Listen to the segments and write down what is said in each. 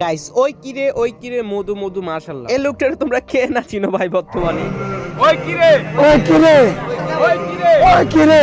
Guys ওই কিরে ওই কিরে মধু মধু মাশাল্লাহ এই লোকটার তোমরা কে না চিনো ভাই বর্তমানে? ওই কিরে! ওই কিরে! ওই কিরে! ওই কিরে!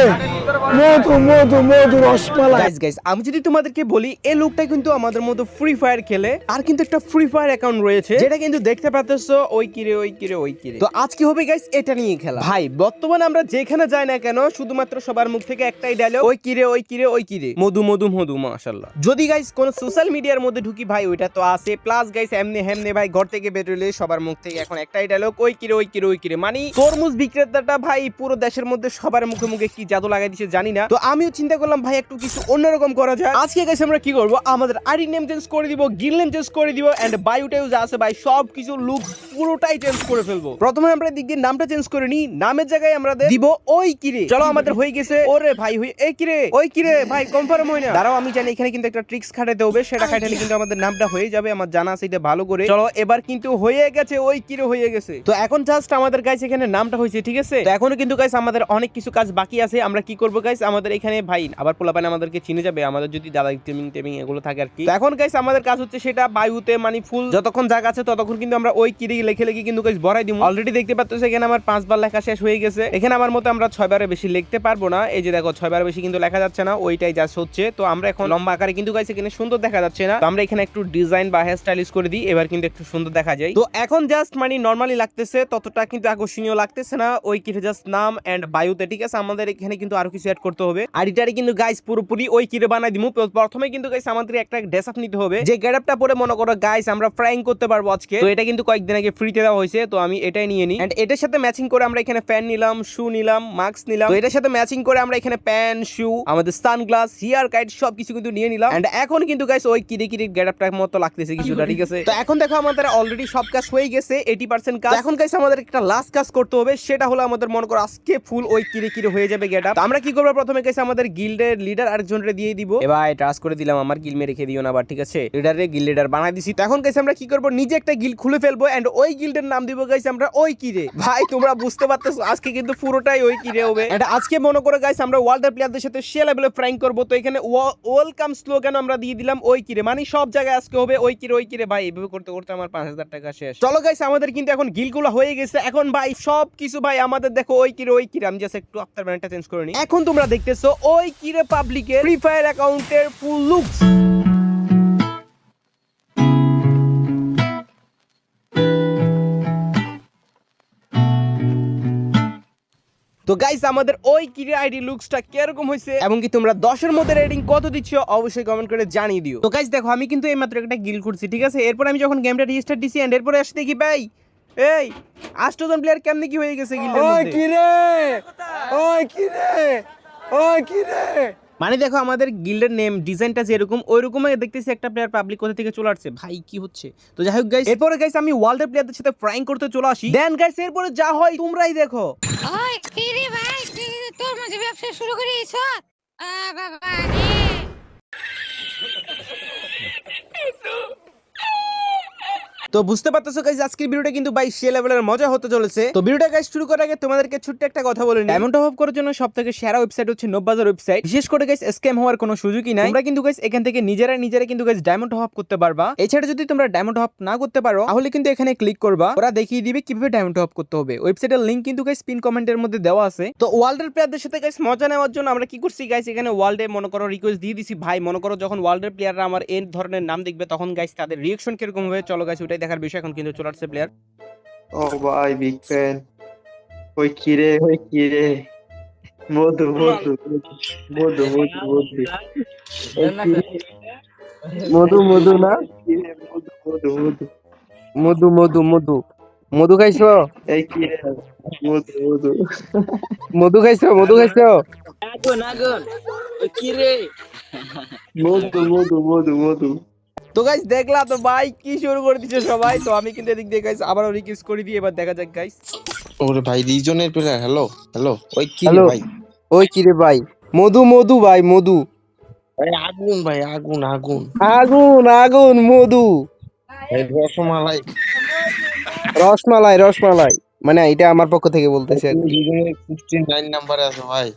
মধু মধু মধু রসমালাই। গাইস গাইস আমি যদি তোমাদেরকে বলি এই লোকটা কিন্তু আমাদের মতো ফ্রি ফায়ার খেলে আর কিন্তু একটা ফ্রি ফায়ার অ্যাকাউন্ট রয়েছে যেটা কিন্তু দেখতে পাচ্ছ ওই কিরে ওই কিরে ওই কিরে তো আজকে হবে গাইস এটা নিয়ে খেলা। ভাই বর্তমানে আমরা যেখানে যাই না কেন শুধুমাত্র সবার মুখ থেকে একটাই ডায়লগ ওই কিরে ওই কিরে ওই কিরে মধু মধু মধু মাশাআল্লাহ। যদি গাইস কোন সোশ্যাল মিডিয়ার মধ্যে ঢুকি ভাই ওইটা তো আছে। প্লাস গাইস এমনি হেমনে ভাই ঘর থেকে বেরোলে সবার মুখ থেকে এখন একটাই ডায়লগ ওই কিরে ওই কিরে ওই কিরে মানে তরমুজ বিক্রেতাটা ভাই পুরো দেশের মধ্যে সবার মুখে মুখে কি জাদু লাগাই দিছে জানি না তো আমিও চিন্তা করলাম ভাই একটু কিছু অন্যরকম করা যায় আজকে গাইস আমরা কি করব? আমাদের আইডি নেম চেঞ্জ করে দিব গিল নেম চেঞ্জ করে দিব এন্ড বায়োটাও যা আছে ভাই সব কিছু লুক পুরোটাই চেঞ্জ করে ফেলব। প্রথমে আমরা দিক দিয়ে নামটা চেঞ্জ করে নিই নামের জায়গায় আমরা দিব ওই কিরে চলো আমাদের হয়ে গেছে ওরে ভাই হই এই কিরে ওই কিরে ভাই কনফার্ম হয় না। দাঁড়াও আমি জানি এখানে কিন্তু একটা ট্রিক্স খাটাতে হবে সেটা খাটালে কিন্তু আমাদের নামটা হয়ে যাবে আমার জানা আছে এটা ভালো করে। চলো এবার কিন্তু হয়ে গেছে ওই কিরে হয়ে গেছে। তো এখন জাস্ট আমাদের গাইস এখানে নামটা হয়েছে ঠিক আছে? তো এখনও কিন্তু গাইস আমাদের অনেক কিছু কাজ বাকি আছে আমরা কি করব গাইস আমাদের এখানে ভাই, আবার পোলাপান আমাদেরকে চিনে যাবে, আমাদের যদি দাদা টেমিং টেমিং এগুলো থাকে আর কি। এখন গাইস আমাদের কাজ হচ্ছে সেটা বায়ুতে মানে ফুল যতক্ষণ জায়গা আছে ততক্ষণ কিন্তু আমরা ওই কিরি লেখে লেখে কিন্তু গাইস ভরাই দিব অলরেডি দেখতে পাচ্ছ এখানে আমার পাঁচবার লেখা শেষ হয়ে গেছে। এখানে আমার মতো আমরা ছয়বারে বেশি লিখতে পারব না। এই যে দেখো ছয়বার বেশি কিন্তু লেখা যাচ্ছে না, ওইটাই জাস্ট হচ্ছে। তো আমরা এখন লম্বা আকারে কিন্তু গাইস এখানে সুন্দর দেখা যাচ্ছে না। তো আমরা এখানে একটু ডিজাইন বা হেয়ার স্টাইলিশ করে দিই, এবার কিন্তু একটু সুন্দর দেখা যায়। তো এখন জাস্ট মানে নর্মালি লাগতেছে, ততটা কিন্তু আকর্ষণীয় লাগতেছে না। ওই কিরে জাস্ট নাম এন্ড বায়ুতে, ঠিক আছে? আমাদের এখানে কিন্তু আরও কিছু অ্যাড করতে হবে। আইডিটারে কিন্তু গাইস পুরোপুরি ওই কিরে বানাই দিমু। প্রথমে কিন্তু গাইস আমাদের একটা ড্রেস আপ নিতে হবে। যে গেটআপটা পরে মনে করো গাইস আমরা ফ্রাইং করতে পারব আজকে। তো এটা কিন্তু কয়েকদিন আগে ফ্রিতে দেওয়া হয়েছে। তো আমি এটাই নিয়ে নিই। এন্ড এটার সাথে ম্যাচিং করে আমরা এখানে ফ্যান নিলাম শু নিলাম মাস্ক নিলাম। তো এটার সাথে ম্যাচিং করে আমরা এখানে প্যান শু আমাদের সানগ্লাস হিয়ার কাইট সব কিছু কিন্তু নিয়ে নিলাম। এন্ড এখন কিন্তু গাইস ওই কিরি কিরি গেটআপটার মতো লাগতেছে কিছুটা, ঠিক আছে? তো এখন দেখো আমাদের অলরেডি সব কাজ হয়ে গেছে 80% কাজ। এখন গাইস আমাদের একটা লাস্ট কাজ করতে হবে। সেটা হলো আমাদের মনে করো আজকে ফুল ওই কিরি কিরি হয়ে যাবে গেটআপ আমরা কি করব প্রথমে গাইস আমাদের গিল্ডের লিডার আরেকজনরে দিয়ে দিব। এবার ট্রাস্ট করে দিলাম, আমার গিল মে রেখে দিও না আবার ঠিক আছে? লিডারে গিল লিডার বানাই দিছি। এখন গাইস আমরা কি করব? নিজে একটা গিল খুলে ফেলব এন্ড ওই গিল্ডের নাম দিব গাইস আমরা ওই কিরে ভাই, তোমরা বুঝতে পারতেছো, আজকে কিন্তু পুরোটাই ওই কিরে হবে। এন্ড আজকে মনে করো গাইস আমরা ওয়ার্ল্ডের প্লেয়ারদের সাথে সে লেভেলে ফ্রাইং করব, তো এখানে ওয়েলকাম স্লোগান আমরা দিয়ে দিলাম ওই কিরে মানে সব জায়গায় আজকে হবে ওই কিরে ওই কিরে ভাই, এভাবে করতে করতে আমার পাঁচ হাজার টাকা শেষ। চলো গাইস আমাদের কিন্তু এখন গিল গিলগুলো হয়ে গেছে। এখন ভাই সব কিছু ভাই, আমাদের দেখো ওই কিরে ওই কিরে আমি জাস্ট একটু আফটার ব্যান্ডটা চেঞ্জ করে নিই। এখন তোমরা দেখতেছো ওই কিরে পাবলিকের ফ্রি ফায়ার অ্যাকাউন্টের ফুল লুকস তো গাইস আমাদের ওই কিরে আইডি লুকসটা কীরকম হয়েছে এবং কি তোমরা দশের মধ্যে রেটিং কত দিচ্ছ অবশ্যই কমেন্ট করে জানিয়ে দিও। তো গাইস দেখো আমি কিন্তু এইমাত্র একটা গিল করছি ঠিক আছে? এরপর আমি যখন গেমটা রিস্টার্ট দিছি এন্ড এরপরে আসতে দেখি ভাই এই আষ্টজন প্লেয়ার কেমনে কি হয়ে গেছে গিল্ডের ওই মধ্যে? কিরে ওই কিরে ওই কিরে মানে দেখো আমাদের গিল্ডের নেম ডিজাইনটা যেরকম ওই রকমই দেখতেছি একটা প্লেয়ার পাবলিক কোথা থেকে চলে আসছে। ভাই কি হচ্ছে? তো যাই হোক গাইস এরপরে গাইস আমি ওয়ার্ল্ডের প্লেয়ারদের সাথে ফ্রাইং করতে চলে আসি। দেন গাইস এরপরে যা হয় তোমরাই দেখো। ওই কি রে ভাই? কি তোর মাঝে ব্যবসা শুরু করেছ আ বাবা রে। তো বুঝতে পারতেছো গাইস আজকের ভিডিওটা কিন্তু ভাই সে লেভেলের মজা হতে চলেছে। তো ভিডিওটা গাইস শুরু করার আগে তোমাদেরকে ছোট্ট একটা কথা বলে নিই। এমনটা ভাব করার জন্য সবথেকে সেরা ওয়েবসাইট হচ্ছে নব্বাজার ওয়েবসাইট বিশেষ করে গাইস স্ক্যাম হওয়ার কোনো সুযোগই নাই। তোমরা কিন্তু গাইস এখান থেকে নিজেরা নিজেরা কিন্তু গাইস ডায়মন্ড হপ করতে পারবা। এছাড়া যদি তোমরা ডায়মন্ড হপ না করতে পারো, তাহলে কিন্তু এখানে ক্লিক করবা। ওরা দেখিয়ে দিবে কীভাবে ডায়মন্ড হপ করতে হবে। ওয়েবসাইটের লিংক কিন্তু গাইস পিন কমেন্টের মধ্যে দেওয়া আছে। তো ওয়ার্ল্ডের প্লেয়ারদের সাথে গাইস মজা নেওয়ার জন্য আমরা কি করছি গাইস এখানে ওয়ার্ল্ডে মনে করো রিকোয়েস্ট দিয়ে দিছি। ভাই, মনে করো যখন ওয়ার্ল্ডের প্লেয়াররা আমার এই ধরনের নাম দেখবে, তখন গাইস তাদের রিয়েকশন কীরকম হবে? চলো গাইস ওটাই দেখার বিষয় এখন কিন্তু চলে আসছে প্লেয়ার ও ভাই বিগ ফ্যান ওই কিরে ওই কিরে মধু মধু মধু মধু মধু। মধু মধু না? মধু মধু মধু। মধু মধু মধু। মধু খাইছো? এই কিরে মধু মধু। মধু খাইছো? মধু খাইছো? মধু মধু মধু মধু। তো গাইস দেখলা তো ভাই কি শুরু করে দিচ্ছে সবাই। তো আমি কিন্তু এদিক দিয়ে গাইস আবারও রিকোয়েস্ট করে দিই এবার দেখা যাক গাইস ওরে ভাই রিজনের প্লেয়ার হ্যালো হ্যালো ওই কি রে ভাই? ওই কি রে ভাই? মধু মধু ভাই মধু। ভাই আগুন ভাই আগুন আগুন। আগুন আগুন মধু। এই রসমালাই। রসমালাই রসমালাই। মানে এটা আমার পক্ষ থেকে বলতেছে আর কি। রিজনের ফিফটি নাইন নাম্বারে আছে ভাই।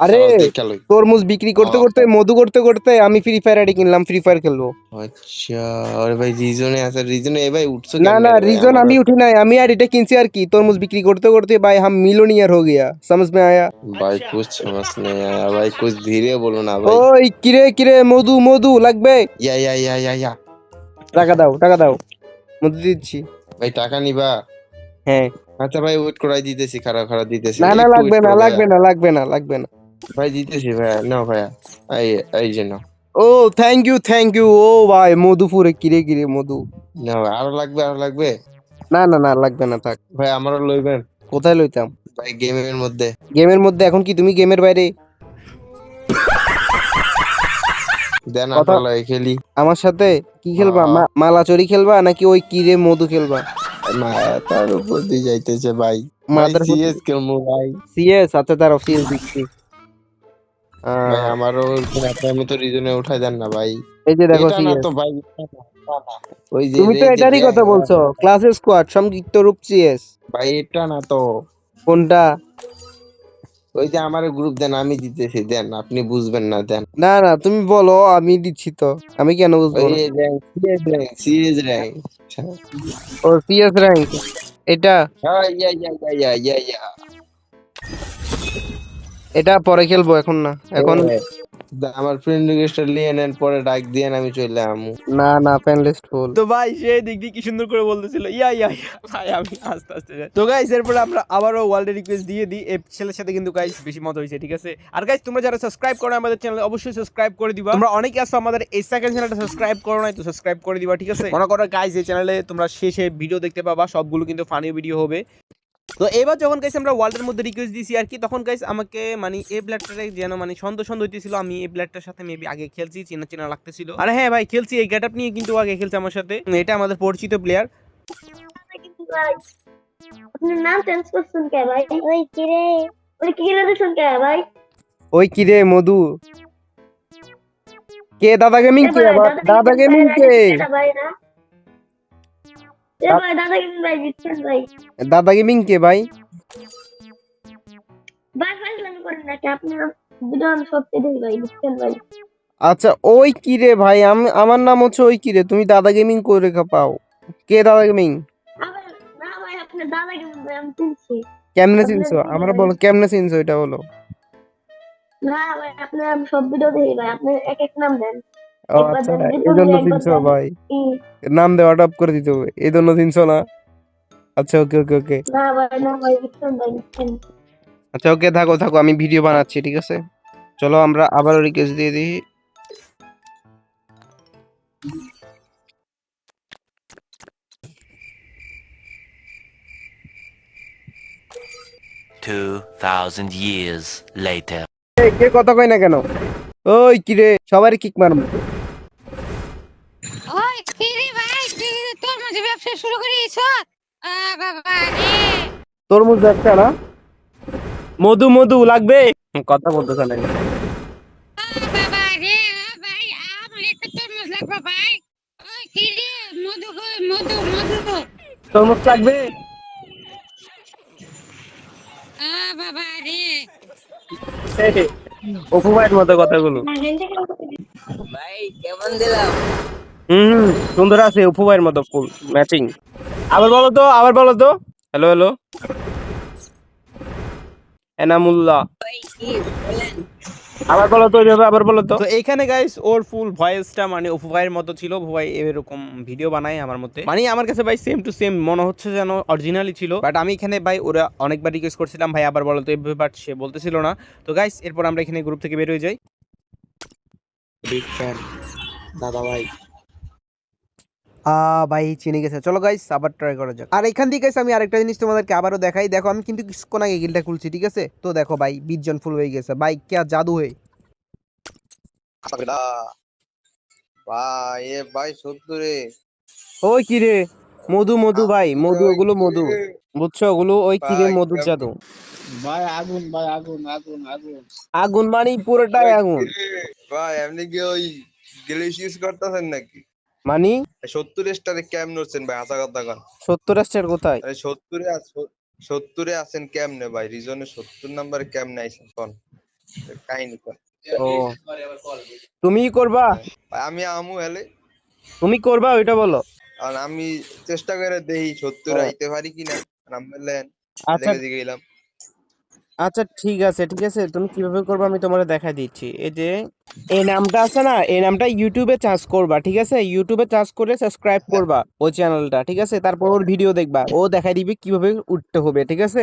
আরে খেলো তরমুজ বিক্রি করতে করতে মধু করতে করতে আমি ফ্রি ফায়ার আইডি কিনলাম ফ্রি ফায়ার খেলবো আচ্ছা আরে ভাই রিজনে আছে রিজনে এ ভাই উঠছো না কেমনে না রে ভাই? रीजन আমার- আমি उठी नहीं আমি আইডিটা কিনছি আর কি তরমুজ বিক্রি করতে করতে भाई हम मिलोनियर हो गया समझ में आया भाई कुछ समझ नहीं आया भाई कुछ धीरे बोलो ना भाई ওই কিরে কিরে মধু মধু লাগবে या या या या या টাকা দাও টাকা দাও মধু দিচ্ছি ভাই টাকা নিবা হ্যাঁ। আচ্ছা ভাই ওয়েট করাই দিতেছি খারাপ খারাপ দিতেছি। না না লাগবে না লাগবে। না লাগবে না লাগবে না। ভাই দিতেছি ভাইয়া। নাও ভাইয়া এই এই যে নাও। ও থ্যাংক ইউ থ্যাংক ইউ ও ভাই মধু পুরে কিরে কিরে মধু। নাও আরও লাগবে আরও লাগবে? না না না লাগবে না থাক। ভাই আমারও লইবেন। কোথায় লইতাম? ভাই গেমের মধ্যে। গেমের মধ্যে এখন কি তুমি গেমের বাইরে? দেন খেলি। আমার সাথে কি খেলবা? মালাচরি খেলবা নাকি ওই কিরে মধু খেলবা? উপর দিয়ে যাইতেছে ভাই। মাদার সিএস খেলব ভাই। সিএস আচ্ছা তার সিএস দিচ্ছি ভাই আমারও ওরকম আপনি আমি তো রিজনে উঠাই দেন না ভাই। এই যে দেখো সিএস তো ভাই। ওই যে তুমি তো এটারই কথা বলছো ক্লাস স্কোয়াড সংযুক্ত রূপ সিএস ভাই এটা না তো। কোনটা? ওই যে আমার গ্রুপ দেন আমি দিতেছি দেন আপনি বুঝবেন না দেন। না না তুমি বলো আমি দিচ্ছি তো। আমি কেন বুঝব সিএস র্যাঙ্ক ও সিএস র্যাঙ্ক এটা? হ্যাঁ ইয়া ইয়া ইয়া ইয়া ইয়া ইয়া। এটা পরে খেলব এখন না এখন আমার ফ্রেন্ড রিকোয়েস্টটা নিয়ে নেন পরে ডাক দিয়ে আমি চলে আমু না না ফ্যান লিস্ট ফুল তো ভাই সে দিক দিয়ে কি সুন্দর করে বলতেছিল ইয়া ইয়া ইয়া ভাই আমি আস্তে আস্তে যাই। তো গাইস এরপরে আমরা আবারও ওয়ার্ল্ডে রিকোয়েস্ট দিয়ে দিই। এই ছেলের সাথে কিন্তু গাইস বেশি মত হয়েছে ঠিক আছে? আর গাইস তোমরা যারা সাবস্ক্রাইব করো আমাদের চ্যানেলে অবশ্যই সাবস্ক্রাইব করে দিবা। তোমরা অনেকে আসো আমাদের এই সেকেন্ড চ্যানেলটা সাবস্ক্রাইব করো নাই তো সাবস্ক্রাইব করে দিবা ঠিক আছে? মনে করো গাইস এই চ্যানেলে তোমরা শেষে ভিডিও দেখতে পাবা সবগুলো কিন্তু ফানি ভিডিও হবে। তো এবার যখন গাইস আমরা ওয়ার্ল্ডের মধ্যে রিকোয়েস্ট দিয়েছি আর কি তখন গাইস আমাকে মানে এই ব্ল্যাডটারে যেন মানে সন্দেহ সন্দেহ হইতেছিল আমি এই ব্ল্যাডটার সাথে মেবি আগে খেলছি চেনা চেনা লাগতেছিল। আরে হ্যাঁ ভাই খেলছি এই গেটআপ নিয়ে কিন্তু আগে খেলছে আমার সাথে। এটা আমাদের পরিচিত প্লেয়ার আপনার নাম চেঞ্জ করছেন কে ভাই? ওই কিরে ওই কি কিরে কে ভাই? ওই কিরে মধু? কে দাদা গেমিং কে দাদা গেমিং কে ভাই না। দাদা গেমিং কে ভাই আচ্ছা ওই কিরে ভাই আমি আমার নাম হচ্ছে ওই কিরে তুমি দাদা গেমিং করে পাও। কে দাদা গেমিং কেমনে চিনছো? আমরা বলো কেমনে চিনছো এটা বলো। না ভাই আপনার সব ভিডিও দেখি ভাই আপনি এক এক নাম দেন। ও আচ্ছা এই জন্য দেন, ভাই নাম দেওয়া টপ করে দিতে হবে এই জন্য চিনছো না আচ্ছা ওকে ওকে ওকে আচ্ছা ওকে থাকো থাকো আমি ভিডিও বানাচ্ছি ঠিক আছে চলো আমরা আবারও রিকোয়েস্ট দিয়ে দিই Two thousand years later. কে কথা কই না কেন ওই কিরে সবারই কিক মারবো শুরু করেছ বাবা রে। তরমুজ না? মধু মধু লাগবে? কথা বলতেছে না। বাবা রে ভাই আমার একটা তরমুজ লাগবে ভাই। ওই কিরে মধু মধু মধু তরমুজ লাগবে? আ, বাবা রে। অপু ভাইয়ের মতো কথাগুলো। ভাই কেমন দিলাম? হুম সুন্দর আছে অপু ভাইয়ের মতো ফুল ম্যাচিং আবার বলো তো আবার বলো তো। Hello hello Enamullah. আবার বলো তো ওইভাবে আবার বলো তো। তো এখানে গাইস ওর ফুল ভয়েসটা মানে অপু ভাইয়ের মতো ছিল। অপু ভাই এরকম ভিডিও বানায় আমার মতে। মানে আমার কাছে ভাই সেম টু সেম মনে হচ্ছে যেন অরিজিনালি ছিল। বাট আমি এখানে ভাই ওরা অনেকবার রিকোয়েস্ট করছিলাম ভাই আবার বলো তো এভাবে বাট সে বলতেছিল না। তো গাইস এরপর আমরা এখানে গ্রুপ থেকে বের হয়ে যাই। দাদা ভাই। ভাই চিনে গেছে। চলো গাইস আবার ট্রাই করা যাক। আর এখান থেকে আমি আরেকটা জিনিস তোমাদেরকে আবারও দেখাই। দেখো আমি কিন্তু কিছুক্ষণ আগে গিলটা খুলছি ঠিক আছে? তো দেখো ভাই বিশজন ফুল হয়ে গেছে। ভাই কে জাদু হয়ে? ভাই এ ভাই সত্তরে ওই কিরে মধু মধু ভাই মধু ওগুলো মধু। বুঝছ? ওগুলো ওই কিরে মধুর জাদু। ভাই আগুন ভাই আগুন আগুন আগুন। আগুন মানে পুরোটাই আগুন। ভাই এমনি কি ওই গ্লিচ ইউজ করতেছেন নাকি? মানে? সত্তর স্টারে ক্যাম নড়ছেন ভাই হাসা কথা কন সত্তর স্টার কোথায় সত্তরে সত্তরে আছেন কেমনে ভাই? রিজনে সত্তর নাম্বারে কেমনে আইছেন? কন কাহিনী ও তুমি করবা? আমি আমু হেলে। তুমি করবা ওইটা বলো। আর আমি চেষ্টা করে দেখি সত্তর আইতে পারি কিনা। নাম্বার লেন আচ্ছা। গেলাম। আচ্ছা ঠিক আছে ঠিক আছে তুমি কীভাবে করবে আমি তোমাকে দেখা দিচ্ছি। এই যে এই নামটা আছে না এই নামটা ইউটিউবে চার্জ করবা ঠিক আছে? ইউটিউবে চার্জ করে সাবস্ক্রাইব করবা ওই চ্যানেলটা ঠিক আছে? তারপর ওর ভিডিও দেখবা ও দেখাই দিবে কীভাবে উঠতে হবে ঠিক আছে?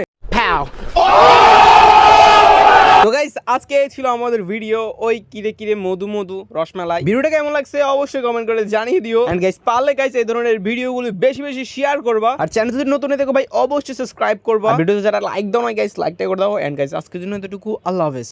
তো গাইস আজকে ছিল আমাদের ভিডিও ওই কিরে কিরে মধু মধু রসমালাই। ভিডিওটা কেমন লাগছে অবশ্যই কমেন্ট করে জানিয়ে দিও। এন্ড গাইস পারলে গাইস এই ধরনের ভিডিওগুলো বেশি বেশি শেয়ার করবা। আর চ্যানেল যদি নতুন দেখো ভাই, অবশ্যই সাবস্ক্রাইব করবা। ভিডিওতে যারা লাইক দাও না গাইস লাইকটা করে দাও। এন্ড গাইস আজকের জন্য এতটুকু। আল্লাহ হাফেজ।